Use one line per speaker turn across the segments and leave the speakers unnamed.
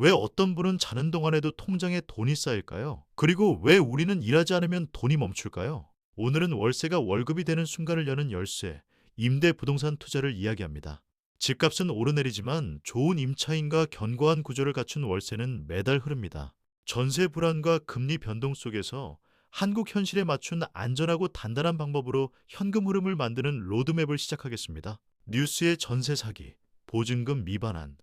왜 어떤 분은 자는 동안에도 통장에 돈이 쌓일까요? 그리고 왜 우리는 일하지 않으면 돈이 멈출까요? 오늘은 월세가 월급이 되는 순간을 여는 열쇠, 임대 부동산 투자를 이야기합니다. 집값은 오르내리지만 좋은 임차인과 견고한 구조를 갖춘 월세는 매달 흐릅니다. 전세 불안과 금리 변동 속에서 한국 현실에 맞춘 안전하고 단단한 방법으로 현금 흐름을 만드는 로드맵을 시작하겠습니다. 뉴스의 전세 사기, 보증금 미반환.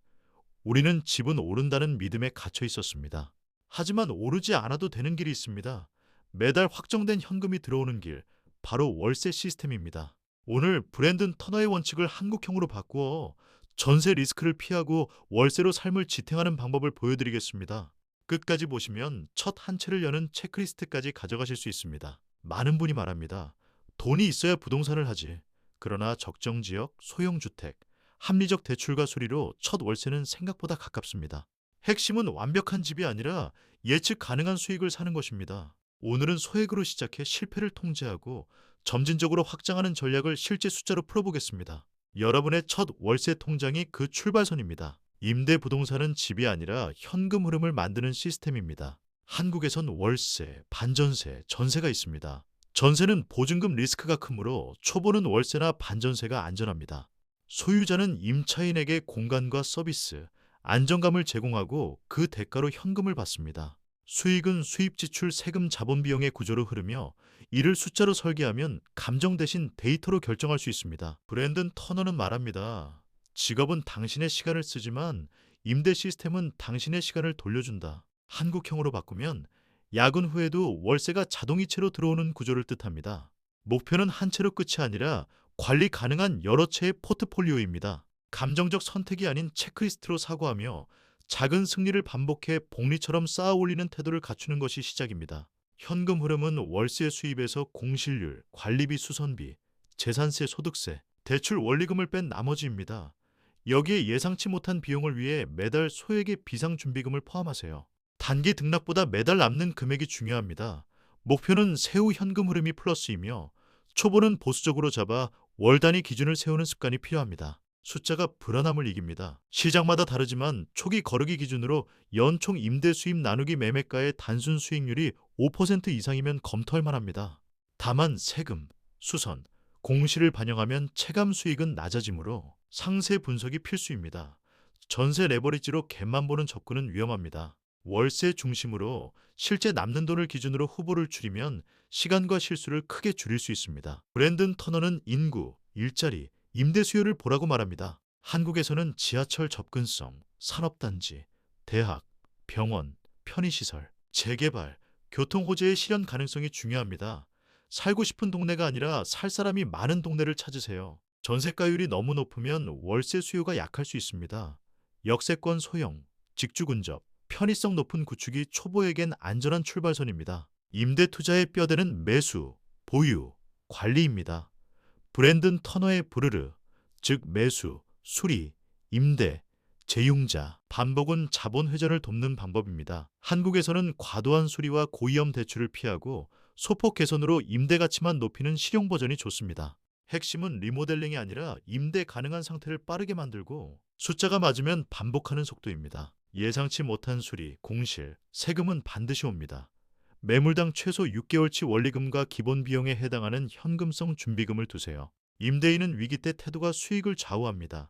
우리는 집은 오른다는 믿음에 갇혀 있었습니다. 하지만 오르지 않아도 되는 길이 있습니다. 매달 확정된 현금이 들어오는 길, 바로 월세 시스템입니다. 오늘 브랜든 터너의 원칙을 한국형으로 바꾸어 전세 리스크를 피하고 월세로 삶을 지탱하는 방법을 보여드리겠습니다. 끝까지 보시면 첫 한 채를 여는 체크리스트까지 가져가실 수 있습니다. 많은 분이 말합니다. 돈이 있어야 부동산을 하지. 그러나 적정 지역, 소형 주택, 합리적 대출과 수리로 첫 월세는 생각보다 가깝습니다. 핵심은 완벽한 집이 아니라 예측 가능한 수익을 사는 것입니다. 오늘은 소액으로 시작해 실패를 통제하고 점진적으로 확장하는 전략을 실제 숫자로 풀어보겠습니다. 여러분의 첫 월세 통장이 그 출발선입니다. 임대 부동산은 집이 아니라 현금 흐름을 만드는 시스템입니다. 한국에선 월세, 반전세, 전세가 있습니다. 전세는 보증금 리스크가 크므로 초보는 월세나 반전세가 안전합니다. 소유자는 임차인에게 공간과 서비스, 안정감을 제공하고 그 대가로 현금을 받습니다. 수익은 수입 지출 세금 자본 비용의 구조로 흐르며 이를 숫자로 설계하면 감정 대신 데이터로 결정할 수 있습니다. 브랜든 터너는 말합니다. 직업은 당신의 시간을 쓰지만 임대 시스템은 당신의 시간을 돌려준다. 한국형으로 바꾸면 야근 후에도 월세가 자동이체로 들어오는 구조를 뜻합니다. 목표는 한 채로 끝이 아니라 관리 가능한 여러 채의 포트폴리오입니다. 감정적 선택이 아닌 체크리스트로 사고하며 작은 승리를 반복해 복리처럼 쌓아 올리는 태도를 갖추는 것이 시작입니다. 현금 흐름은 월세 수입에서 공실률, 관리비 수선비, 재산세 소득세, 대출 원리금을 뺀 나머지입니다. 여기에 예상치 못한 비용을 위해 매달 소액의 비상 준비금을 포함하세요. 단기 등락보다 매달 남는 금액이 중요합니다. 목표는 세후 현금 흐름이 플러스이며 초보는 보수적으로 잡아 월 단위 기준을 세우는 습관이 필요합니다. 숫자가 불안함을 이깁니다. 시장마다 다르지만 초기 거르기 기준으로 연총 임대 수입 나누기 매매가의 단순 수익률이 5% 이상이면 검토할 만합니다. 다만 세금, 수선, 공시를 반영하면 체감 수익은 낮아지므로 상세 분석이 필수입니다. 전세 레버리지로 갭만 보는 접근은 위험합니다. 월세 중심으로 실제 남는 돈을 기준으로 후보를 줄이면 시간과 실수를 크게 줄일 수 있습니다. 브랜든 터너는 인구, 일자리, 임대 수요를 보라고 말합니다. 한국에서는 지하철 접근성, 산업단지, 대학, 병원, 편의시설, 재개발, 교통 호재의 실현 가능성이 중요합니다. 살고 싶은 동네가 아니라 살 사람이 많은 동네를 찾으세요. 전세가율이 너무 높으면 월세 수요가 약할 수 있습니다. 역세권 소형, 직주 근접, 편의성 높은 구축이 초보에겐 안전한 출발선입니다. 임대 투자의 뼈대는 매수, 보유, 관리입니다. 브랜든 터너의 부르르, 즉 매수, 수리, 임대, 재융자, 반복은 자본 회전을 돕는 방법입니다. 한국에서는 과도한 수리와 고위험 대출을 피하고 소폭 개선으로 임대 가치만 높이는 실용 버전이 좋습니다. 핵심은 리모델링이 아니라 임대 가능한 상태를 빠르게 만들고 숫자가 맞으면 반복하는 속도입니다. 예상치 못한 수리, 공실, 세금은 반드시 옵니다. 매물당 최소 6개월치 원리금과 기본 비용에 해당하는 현금성 준비금을 두세요. 임대인은 위기 때 태도가 수익을 좌우합니다.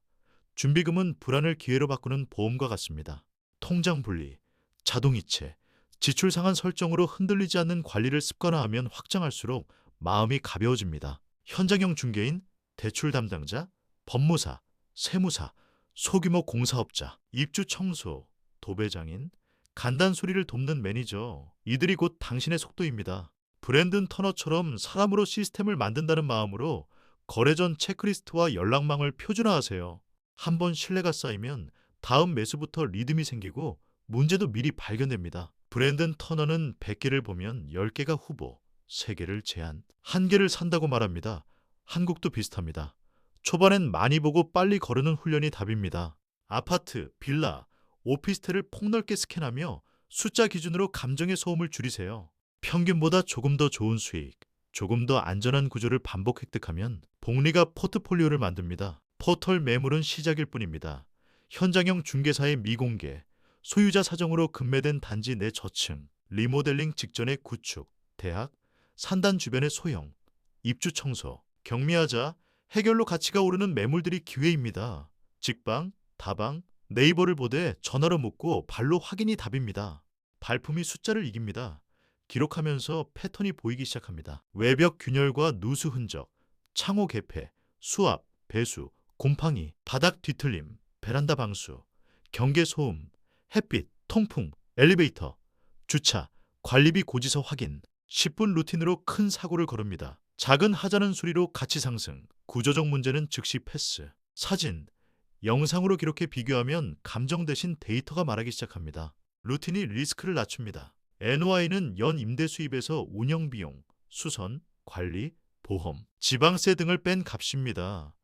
준비금은 불안을 기회로 바꾸는 보험과 같습니다. 통장 분리, 자동이체, 지출 상한 설정으로 흔들리지 않는 관리를 습관화하면 확장할수록 마음이 가벼워집니다. 현장형 중개인, 대출 담당자, 법무사, 세무사, 소규모 공사업자, 입주 청소, 도배장인, 간단 수리를 돕는 매니저, 이들이 곧 당신의 속도입니다. 브랜든 터너처럼 사람으로 시스템을 만든다는 마음으로 거래 전 체크리스트와 연락망을 표준화하세요. 한 번 신뢰가 쌓이면 다음 매수부터 리듬이 생기고 문제도 미리 발견됩니다. 브랜든 터너는 100개를 보면 10개가 후보, 3개를 제한, 1개를 산다고 말합니다. 한국도 비슷합니다. 초반엔 많이 보고 빨리 거르는 훈련이 답입니다. 아파트, 빌라, 오피스텔을 폭넓게 스캔하며 숫자 기준으로 감정의 소음을 줄이세요. 평균보다 조금 더 좋은 수익, 조금 더 안전한 구조를 반복 획득하면 복리가 포트폴리오를 만듭니다. 포털 매물은 시작일 뿐입니다. 현장형 중개사의 미공개, 소유자 사정으로 급매된 단지 내 저층, 리모델링 직전의 구축, 대학, 산단 주변의 소형, 입주 청소, 경미하자, 해결로 가치가 오르는 매물들이 기회입니다. 직방, 다방, 네이버를 보되 전화로 묻고 발로 확인이 답입니다. 발품이 숫자를 이깁니다. 기록하면서 패턴이 보이기 시작합니다. 외벽 균열과 누수 흔적, 창호 개폐, 수압, 배수, 곰팡이, 바닥 뒤틀림, 베란다 방수, 경계 소음, 햇빛, 통풍, 엘리베이터, 주차, 관리비 고지서 확인, 10분 루틴으로 큰 사고를 거릅니다. 작은 하자는 수리로 가치 상승, 구조적 문제는 즉시 패스, 사진, 영상으로 기록해 비교하면 감정 대신 데이터가 말하기 시작합니다. 루틴이 리스크를 낮춥니다. NOI는 연 임대 수입에서 운영 비용, 수선, 관리, 보험, 지방세 등을 뺀 값입니다.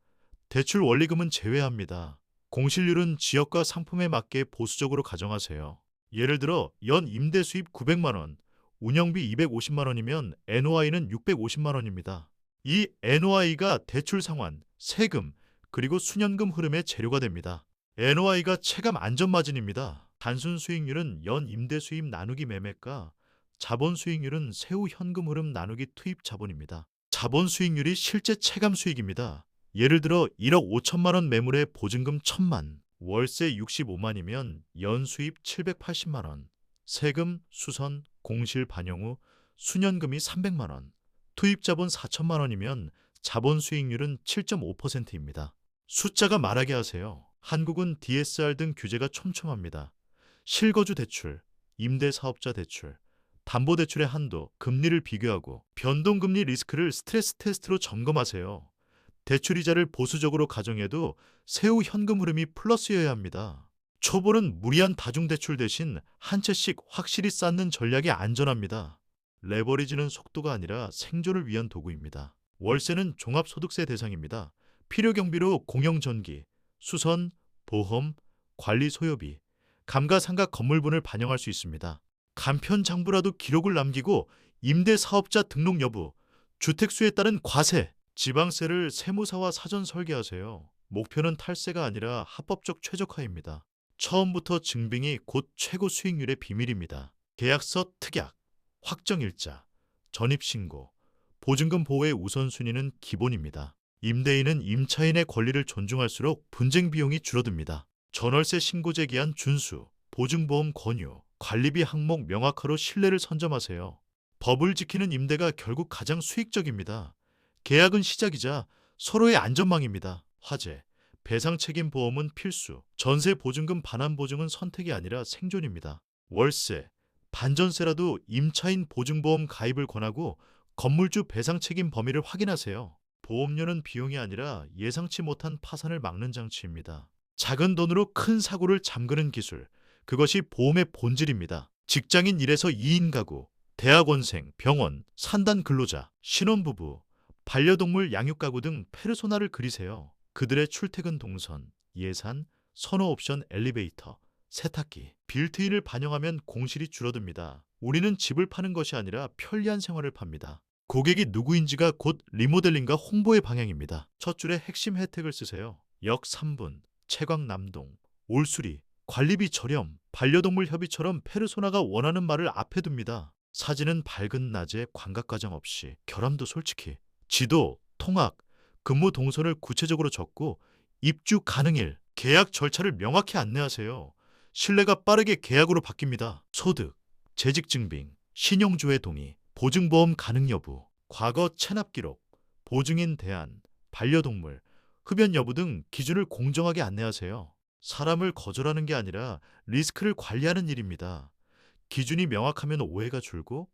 대출 원리금은 제외합니다. 공실률은 지역과 상품에 맞게 보수적으로 가정하세요. 예를 들어 연 임대 수입 900만 원, 운영비 250만 원이면 NOI는 650만 원입니다. 이 NOI가 대출 상환, 세금, 그리고 수년금 흐름의 재료가 됩니다. NOI가 체감 안전마진입니다. 단순 수익률은 연 임대 수입 나누기 매매가, 자본 수익률은 세후 현금 흐름 나누기 투입 자본입니다. 자본 수익률이 실제 체감 수익입니다. 예를 들어 1억 5천만 원 매물에 보증금 1천만, 월세 65만이면 연 수입 780만 원, 세금, 수선, 공실 반영 후 수년금이 300만 원, 투입 자본 4천만 원이면 자본 수익률은 7.5%입니다. 숫자가 말하게 하세요. 한국은 DSR 등 규제가 촘촘합니다. 실거주 대출, 임대사업자 대출, 담보대출의 한도, 금리를 비교하고 변동금리 리스크를 스트레스 테스트로 점검하세요. 대출이자를 보수적으로 가정해도 세후 현금 흐름이 플러스여야 합니다. 초보는 무리한 다중대출 대신 한 채씩 확실히 쌓는 전략이 안전합니다. 레버리지는 속도가 아니라 생존을 위한 도구입니다. 월세는 종합소득세 대상입니다. 필요 경비로 공영 전기, 수선, 보험, 관리 소요비, 감가상각 건물분을 반영할 수 있습니다. 간편 장부라도 기록을 남기고 임대 사업자 등록 여부, 주택수에 따른 과세, 지방세를 세무사와 사전 설계하세요. 목표는 탈세가 아니라 합법적 최적화입니다. 처음부터 증빙이 곧 최고 수익률의 비밀입니다. 계약서 특약, 확정일자, 전입신고, 보증금 보호의 우선순위는 기본입니다. 임대인은 임차인의 권리를 존중할수록 분쟁 비용이 줄어듭니다. 전월세 신고 제 기한 준수, 보증보험 권유, 관리비 항목 명확화로 신뢰를 선점하세요. 법을 지키는 임대가 결국 가장 수익적입니다. 계약은 시작이자 서로의 안전망입니다. 화재, 배상 책임 보험은 필수, 전세 보증금 반환 보증은 선택이 아니라 생존입니다. 월세, 반전세라도 임차인 보증보험 가입을 권하고 건물주 배상 책임 범위를 확인하세요. 보험료는 비용이 아니라 예상치 못한 파산을 막는 장치입니다. 작은 돈으로 큰 사고를 잠그는 기술, 그것이 보험의 본질입니다. 직장인 일에서 2인 가구, 대학원생, 병원, 산단 근로자, 신혼부부, 반려동물 양육 가구 등 페르소나를 그리세요. 그들의 출퇴근 동선, 예산, 선호 옵션 엘리베이터, 세탁기, 빌트인을 반영하면 공실이 줄어듭니다. 우리는 집을 파는 것이 아니라 편리한 생활을 팝니다. 고객이 누구인지가 곧 리모델링과 홍보의 방향입니다. 첫 줄에 핵심 혜택을 쓰세요. 역 3분, 채광 남동, 올수리, 관리비 저렴, 반려동물 협의처럼 페르소나가 원하는 말을 앞에 둡니다. 사진은 밝은 낮에 광각 과정 없이, 결함도 솔직히, 지도, 통학, 근무 동선을 구체적으로 적고 입주 가능일, 계약 절차를 명확히 안내하세요. 신뢰가 빠르게 계약으로 바뀝니다. 소득, 재직 증빙, 신용조회 동의, 보증보험 가능 여부, 과거 체납 기록, 보증인 대안, 반려동물, 흡연 여부 등 기준을 공정하게 안내하세요. 사람을 거절하는 게 아니라 리스크를 관리하는 일입니다. 기준이 명확하면 오해가 줄고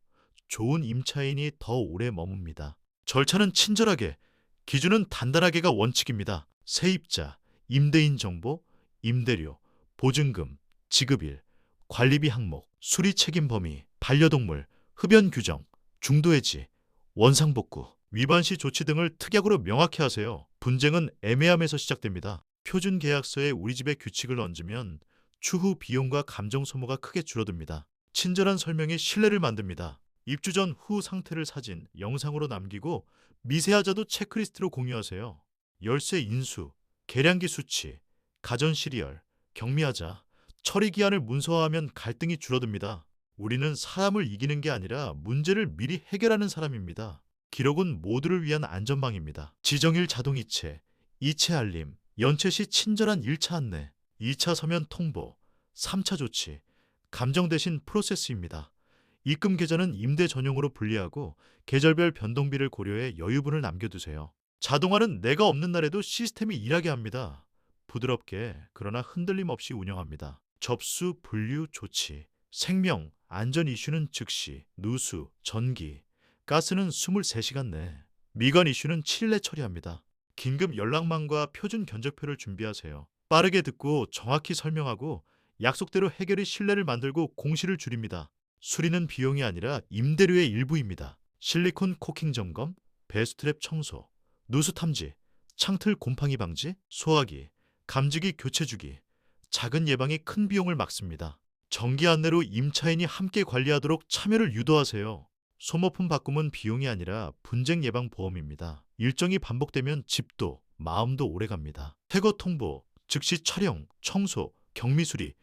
좋은 임차인이 더 오래 머뭅니다. 절차는 친절하게, 기준은 단단하게가 원칙입니다. 세입자, 임대인 정보, 임대료, 보증금, 지급일, 관리비 항목, 수리 책임 범위, 반려동물, 흡연 규정, 중도 해지, 원상복구, 위반 시 조치 등을 특약으로 명확히 하세요. 분쟁은 애매함에서 시작됩니다. 표준 계약서에 우리 집의 규칙을 얹으면 추후 비용과 감정 소모가 크게 줄어듭니다. 친절한 설명이 신뢰를 만듭니다. 입주 전 후 상태를 사진, 영상으로 남기고 미세하자도 체크리스트로 공유하세요. 열쇠 인수, 계량기 수치, 가전 시리얼, 경미하자, 처리 기한을 문서화하면 갈등이 줄어듭니다. 우리는 사람을 이기는 게 아니라 문제를 미리 해결하는 사람입니다. 기록은 모두를 위한 안전망입니다. 지정일 자동이체, 이체 알림, 연체 시 친절한 1차 안내, 2차 서면 통보, 3차 조치, 감정 대신 프로세스입니다. 입금 계좌는 임대 전용으로 분리하고 계절별 변동비를 고려해 여유분을 남겨두세요. 자동화는 내가 없는 날에도 시스템이 일하게 합니다. 부드럽게 그러나 흔들림 없이 운영합니다. 접수, 분류, 조치, 생명, 안전 이슈는 즉시, 누수, 전기, 가스는 23시간 내, 미관 이슈는 7일 내 처리합니다. 긴급 연락망과 표준 견적표를 준비하세요. 빠르게 듣고 정확히 설명하고 약속대로 해결의 신뢰를 만들고 공시를 줄입니다. 수리는 비용이 아니라 임대료의 일부입니다. 실리콘 코킹 점검, 배수트랩 청소, 누수 탐지, 창틀 곰팡이 방지, 소화기, 감지기 교체 주기, 작은 예방이 큰 비용을 막습니다. 정기 안내로 임차인이 함께 관리하도록 참여를 유도하세요. 소모품 바꿈은 비용이 아니라 분쟁 예방 보험입니다. 일정이 반복되면 집도 마음도 오래갑니다. 퇴거 통보, 즉시 촬영, 청소, 격리 수리,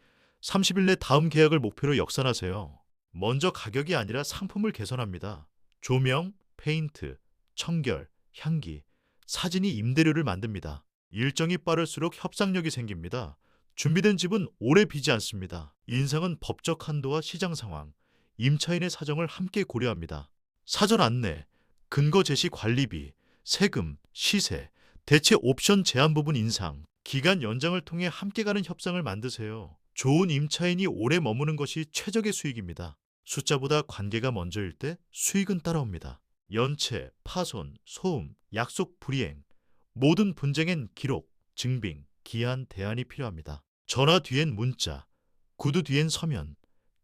30일 내 다음 계약을 목표로 역산하세요. 먼저 가격이 아니라 상품을 개선합니다. 조명, 페인트, 청결, 향기, 사진이 임대료를 만듭니다. 일정이 빠를수록 협상력이 생깁니다. 준비된 집은 오래 비지 않습니다. 인상은 법적 한도와 시장 상황, 임차인의 사정을 함께 고려합니다. 사전 안내, 근거 제시 관리비, 세금, 시세, 대체 옵션 제한 부분 인상, 기간 연장을 통해 함께 가는 협상을 만드세요. 좋은 임차인이 오래 머무는 것이 최적의 수익입니다. 숫자보다 관계가 먼저일 때 수익은 따라옵니다. 연체, 파손, 소음, 약속 불이행, 모든 분쟁엔 기록, 증빙, 기한, 대안이 필요합니다. 전화 뒤엔 문자, 구두 뒤엔 서면,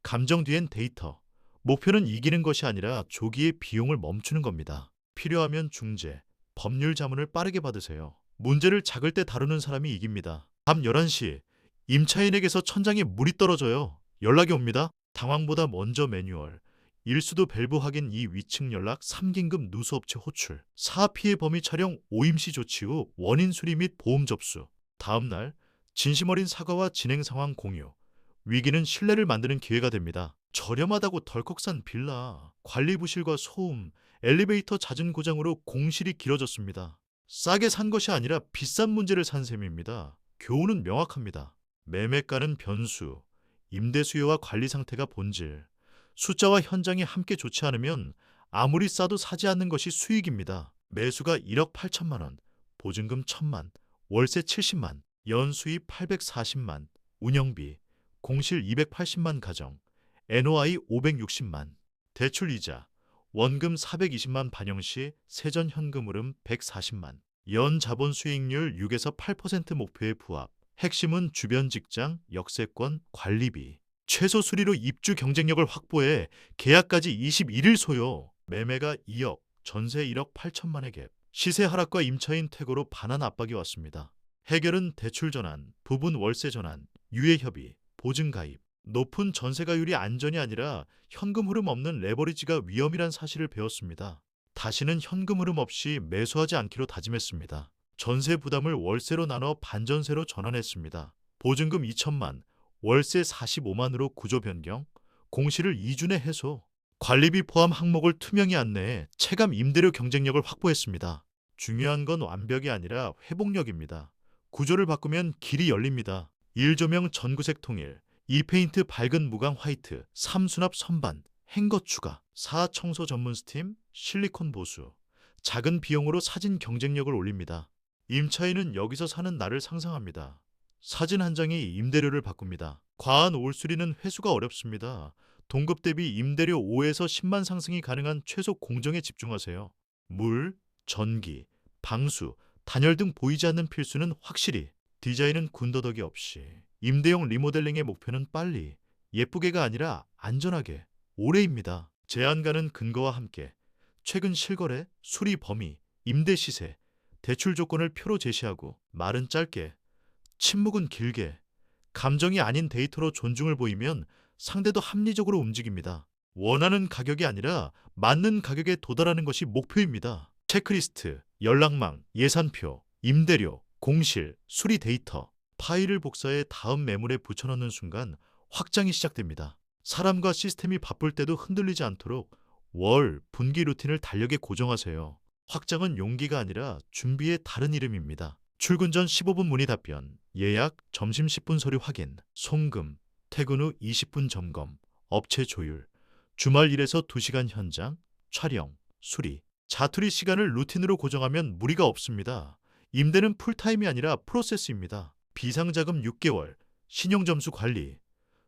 감정 뒤엔 데이터. 목표는 이기는 것이 아니라 조기에 비용을 멈추는 겁니다. 필요하면 중재, 법률 자문을 빠르게 받으세요. 문제를 작을 때 다루는 사람이 이깁니다. 밤 11시, 임차인에게서 천장에 물이 떨어져요. 연락이 옵니다. 당황보다 먼저 매뉴얼. 일수도 밸브 확인 2 위층 연락 3긴급 누수업체 호출. 사업 피해 범위 촬영 오임시 조치 후 원인 수리 및 보험 접수. 다음 날 진심 어린 사과와 진행 상황 공유. 위기는 신뢰를 만드는 기회가 됩니다. 저렴하다고 덜컥 산 빌라, 관리 부실과 소음, 엘리베이터 잦은 고장으로 공실이 길어졌습니다. 싸게 산 것이 아니라 비싼 문제를 산 셈입니다. 교훈은 명확합니다. 매매가는 변수, 임대 수요와 관리 상태가 본질. 숫자와 현장이 함께 좋지 않으면 아무리 싸도 사지 않는 것이 수익입니다. 매수가 1억 8천만 원, 보증금 1천만, 월세 70만, 연수입 840만, 운영비, 공실 280만 가정, NOI 560만, 대출 이자, 원금 420만 반영 시 세전 현금 흐름 140만, 연 자본 수익률 6에서 8% 목표에 부합. 핵심은 주변 직장, 역세권, 관리비. 최소 수리로 입주 경쟁력을 확보해 계약까지 21일 소요. 매매가 2억, 전세 1억 8천만의 갭. 시세 하락과 임차인 퇴거로 반환 압박이 왔습니다. 해결은 대출 전환, 부분 월세 전환, 유예 협의, 보증 가입. 높은 전세가율이 안전이 아니라 현금 흐름 없는 레버리지가 위험이란 사실을 배웠습니다. 다시는 현금 흐름 없이 매수하지 않기로 다짐했습니다. 전세 부담을 월세로 나눠 반전세로 전환했습니다. 보증금 2천만, 월세 45만으로 구조 변경, 공시를 2주 내 해소, 관리비 포함 항목을 투명히 안내해 체감 임대료 경쟁력을 확보했습니다. 중요한 건 완벽이 아니라 회복력입니다. 구조를 바꾸면 길이 열립니다. 1조명 전구색 통일, 2페인트 밝은 무광 화이트, 3수납 선반, 행거 추가, 4 청소 전문 스팀, 실리콘 보수. 작은 비용으로 사진 경쟁력을 올립니다. 임차인은 여기서 사는 나를 상상합니다. 사진 한 장이 임대료를 바꿉니다. 과한 올수리는 회수가 어렵습니다. 동급 대비 임대료 5에서 10만 상승이 가능한 최소 공정에 집중하세요. 물, 전기, 방수, 단열 등 보이지 않는 필수는 확실히 디자인은 군더더기 없이 임대용 리모델링의 목표는 빨리 예쁘게가 아니라 안전하게 오래입니다. 제한가는 근거와 함께 최근 실거래, 수리 범위, 임대 시세, 대출 조건을 표로 제시하고 말은 짧게, 침묵은 길게, 감정이 아닌 데이터로 존중을 보이면 상대도 합리적으로 움직입니다. 원하는 가격이 아니라 맞는 가격에 도달하는 것이 목표입니다. 체크리스트, 연락망, 예산표, 임대료, 공실, 수리 데이터 파일을 복사해 다음 매물에 붙여넣는 순간 확장이 시작됩니다. 사람과 시스템이 바쁠 때도 흔들리지 않도록 월, 분기 루틴을 달력에 고정하세요. 확장은 용기가 아니라 준비의 다른 이름입니다. 출근 전 15분 문의 답변, 예약, 점심 10분 서류 확인, 송금, 퇴근 후 20분 점검, 업체 조율, 주말 일에서 2시간 현장, 촬영, 수리, 자투리 시간을 루틴으로 고정하면 무리가 없습니다. 임대는 풀타임이 아니라 프로세스입니다. 비상자금 6개월, 신용점수 관리,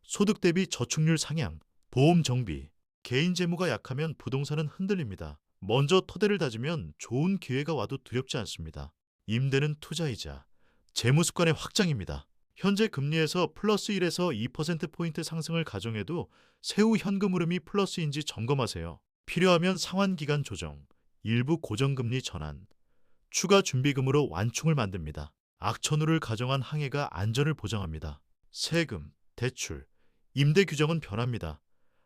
소득 대비 저축률 상향, 보험 정비, 개인 재무가 약하면 부동산은 흔들립니다. 먼저 토대를 다지면 좋은 기회가 와도 두렵지 않습니다. 임대는 투자이자 재무 습관의 확장입니다. 현재 금리에서 플러스 1에서 2%포인트 상승을 가정해도 세후 현금 흐름이 플러스인지 점검하세요. 필요하면 상환 기간 조정, 일부 고정금리 전환, 추가 준비금으로 완충을 만듭니다. 악천후를 가정한 항해가 안전을 보장합니다. 세금, 대출, 임대 규정은 변합니다.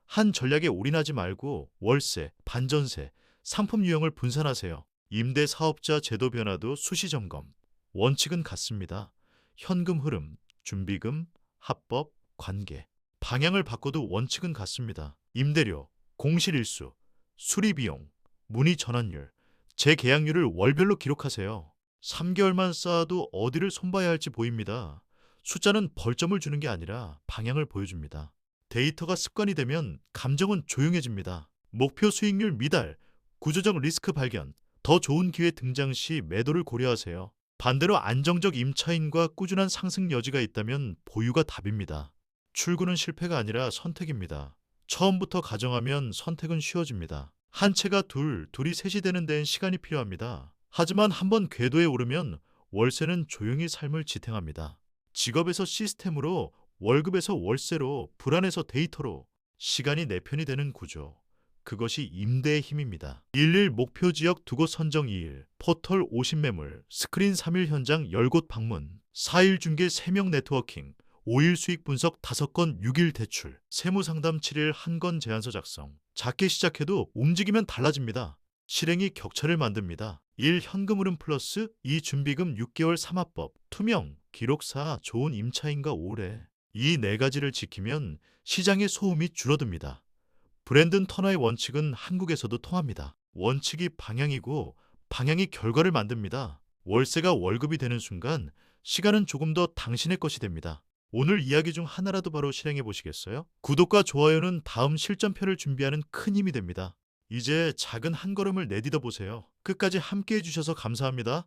한 전략에 올인하지 말고 월세, 반전세, 상품 유형을 분산하세요. 임대 사업자 제도 변화도 수시 점검. 원칙은 같습니다. 현금 흐름, 준비금, 합법, 관계. 방향을 바꿔도 원칙은 같습니다. 임대료, 공실일수, 수리비용, 문의 전환율, 재계약률을 월별로 기록하세요. 3개월만 쌓아도 어디를 손봐야 할지 보입니다. 숫자는 벌점을 주는 게 아니라 방향을 보여줍니다. 데이터가 습관이 되면 감정은 조용해집니다. 목표 수익률 미달, 구조적 리스크 발견, 더 좋은 기회 등장 시 매도를 고려하세요. 반대로 안정적 임차인과 꾸준한 상승 여지가 있다면 보유가 답입니다. 출구는 실패가 아니라 선택입니다. 처음부터 가정하면 선택은 쉬워집니다. 한 채가 둘, 둘이 셋이 되는 데엔 시간이 필요합니다. 하지만 한번 궤도에 오르면 월세는 조용히 삶을 지탱합니다. 직업에서 시스템으로, 월급에서 월세로, 불안에서 데이터로 시간이 내 편이 되는 구조. 그것이 임대의 힘입니다. 1일 목표 지역 두곳 선정 2일, 포털 50매물, 스크린 3일 현장 10곳 방문, 4일 중개 3명 네트워킹, 5일 수익 분석 5건 6일 대출, 세무 상담 7일 한 건 제안서 작성. 작게 시작해도 움직이면 달라집니다. 실행이 격차를 만듭니다. 1. 현금 흐름 플러스 2. 준비금 6개월 삼합법 투명, 기록사, 좋은 임차인과 오래 이 네 가지를 지키면 시장의 소음이 줄어듭니다. 브랜든 터너의 원칙은 한국에서도 통합니다. 원칙이 방향이고 방향이 결과를 만듭니다. 월세가 월급이 되는 순간 시간은 조금 더 당신의 것이 됩니다. 오늘 이야기 중 하나라도 바로 실행해 보시겠어요? 구독과 좋아요는 다음 실전편을 준비하는 큰 힘이 됩니다. 이제 작은 한 걸음을 내디뎌 보세요. 끝까지 함께 해주셔서 감사합니다.